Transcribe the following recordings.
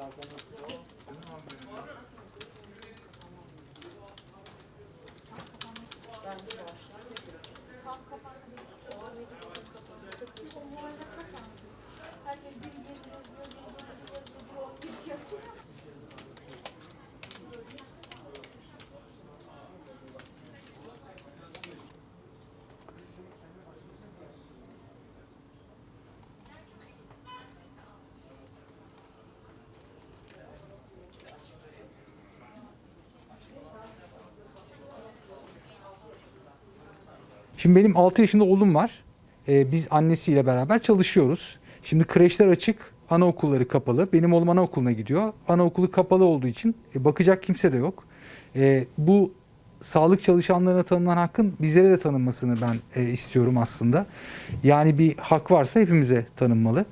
Ben de başlayayım. Tam kapandı. Şimdi benim 6 yaşında oğlum var. Ee, biz annesiyle beraber çalışıyoruz. Şimdi kreşler açık, anaokulları kapalı. Benim oğlum anaokuluna gidiyor. Anaokulu kapalı olduğu için e, bakacak kimse de yok. E, bu sağlık çalışanlarına tanınan hakkın bizlere de tanınmasını ben e, istiyorum aslında. Yani bir hak varsa hepimize tanınmalı.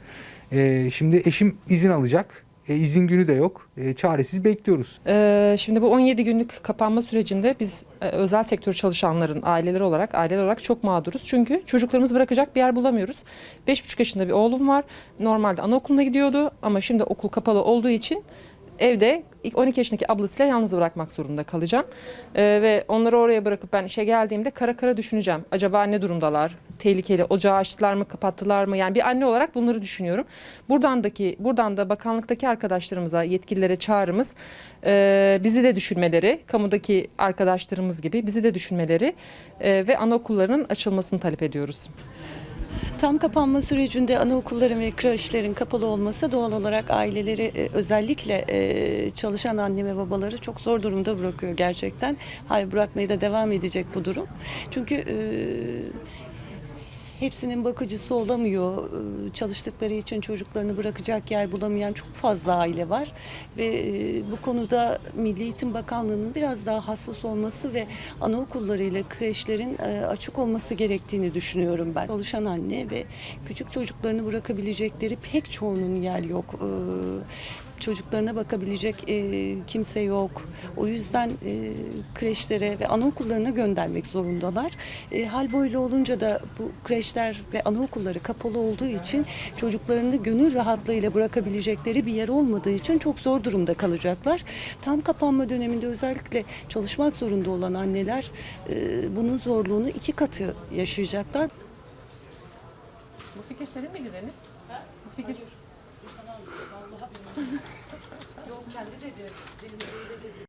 E, şimdi eşim izin alacak. E, izin günü de yok. E, çaresiz bekliyoruz. Ee, Şimdi bu 17 günlük kapanma sürecinde biz e, özel sektör çalışanların aileleri olarak, aileler olarak çok mağduruz. Çünkü çocuklarımızı bırakacak bir yer bulamıyoruz. 5,5 yaşında bir oğlum var. Normalde anaokuluna gidiyordu ama şimdi okul kapalı olduğu için evde ilk 12 yaşındaki ablasıyla yalnız bırakmak zorunda kalacağım. Ee, ve onları oraya bırakıp ben işe geldiğimde kara kara düşüneceğim. Acaba ne durumdalar? Tehlikeli. Ocağı açtılar mı, kapattılar mı? Yani bir anne olarak bunları düşünüyorum. Buradan buradan da bakanlıktaki arkadaşlarımıza, yetkililere çağrımız e, bizi de düşünmeleri, kamudaki arkadaşlarımız gibi bizi de düşünmeleri e, ve anaokullarının açılmasını talep ediyoruz. Tam kapanma sürecinde anaokulların ve kreşlerin kapalı olması doğal olarak aileleri e, özellikle e, çalışan anne ve babaları çok zor durumda bırakıyor gerçekten. Hayır bırakmaya da devam edecek bu durum. Çünkü e, hepsinin bakıcısı olamıyor. E, Çalıştıkları için çocuklarını bırakacak yer bulamayan çok fazla aile var. Ve e, bu konuda Milli Eğitim Bakanlığı'nın biraz daha hassas olması ve anaokulları ile kreşlerin e, açık olması gerektiğini düşünüyorum ben. Çalışan anne ve küçük çocuklarını bırakabilecekleri pek çoğunun yer yok. Çocuklarına bakabilecek e, kimse yok. O yüzden e, kreşlere ve anaokullarına göndermek zorundalar. E, hal böyle olunca da bu kreşler ve anaokulları kapalı olduğu için çocuklarını gönül rahatlığıyla bırakabilecekleri bir yer olmadığı için çok zor durumda kalacaklar. Tam kapanma döneminde özellikle çalışmak zorunda olan anneler e, bunun zorluğunu iki katı yaşayacaklar. Bu fikir senin miydi Deniz?